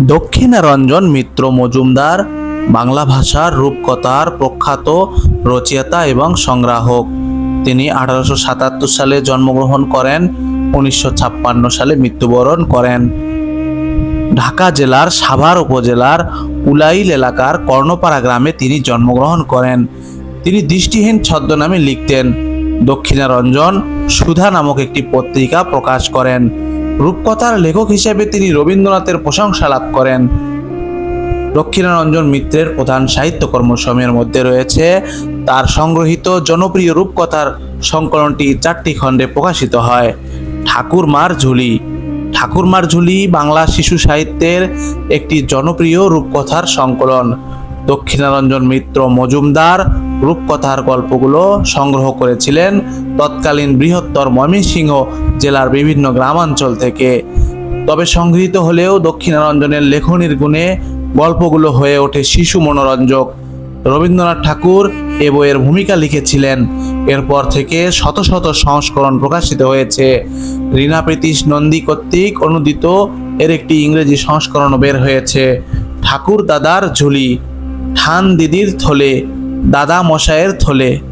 দক্ষিণারঞ্জন মিত্র মজুমদার, বাংলা ভাষার রূপকথার প্রখ্যাত রচয়িতা এবং সংগ্রাহক। তিনি আঠারোশো সাতাত্তর সালে জন্মগ্রহণ করেন, উনিশশো ছাপ্পান্ন সালে মৃত্যুবরণ করেন। ঢাকা জেলার সাভার উপজেলার উলাইল এলাকার কর্ণপাড়া গ্রামে তিনি জন্মগ্রহণ করেন। তিনি দৃষ্টিহীন ছদ্মনামে লিখতেন, দক্ষিণারঞ্জন সুধা নামক একটি পত্রিকা প্রকাশ করেন। রূপকথার লেখক হিসেবে তিনি রবীন্দ্রনাথের প্রশংসা লাভ করেন। দক্ষিণারঞ্জন মিত্রের প্রধান সাহিত্যকর্মসমূহের মধ্যে রয়েছে, তার সংগ্রহীত জনপ্রিয় রূপকথার সংকলনটি চারটি খণ্ডে প্রকাশিত হয়। ঠাকুরমার ঝুলি। ঠাকুরমার ঝুলি বাংলা শিশু সাহিত্যের একটি জনপ্রিয় রূপকথার সংকলন। দক্ষিণারঞ্জন মিত্র মজুমদার রূপকথার গল্পগুলো সংগ্রহ করেছিলেন তৎকালীন বৃহত্তর ময়মনসিংহ জেলার বিভিন্ন গ্রামাঞ্চল থেকে। তবে সংগৃহীত হলেও দক্ষিণারঞ্জনের লেখনীর গুণে গল্পগুলো হয়ে ওঠে শিশু মনোরঞ্জক। রবীন্দ্রনাথ ঠাকুর এ বইয়ের ভূমিকা লিখেছিলেন। এরপর থেকে শত শত সংস্করণ প্রকাশিত হয়েছে। রীনা প্রীতিশ নন্দী কর্তৃক অনুদিত এর একটি ইংরেজি সংস্করণও বের হয়েছে। ঠাকুর দাদার ঝুলি ঠান দিদির থলে দাদা মশায়ের থলে।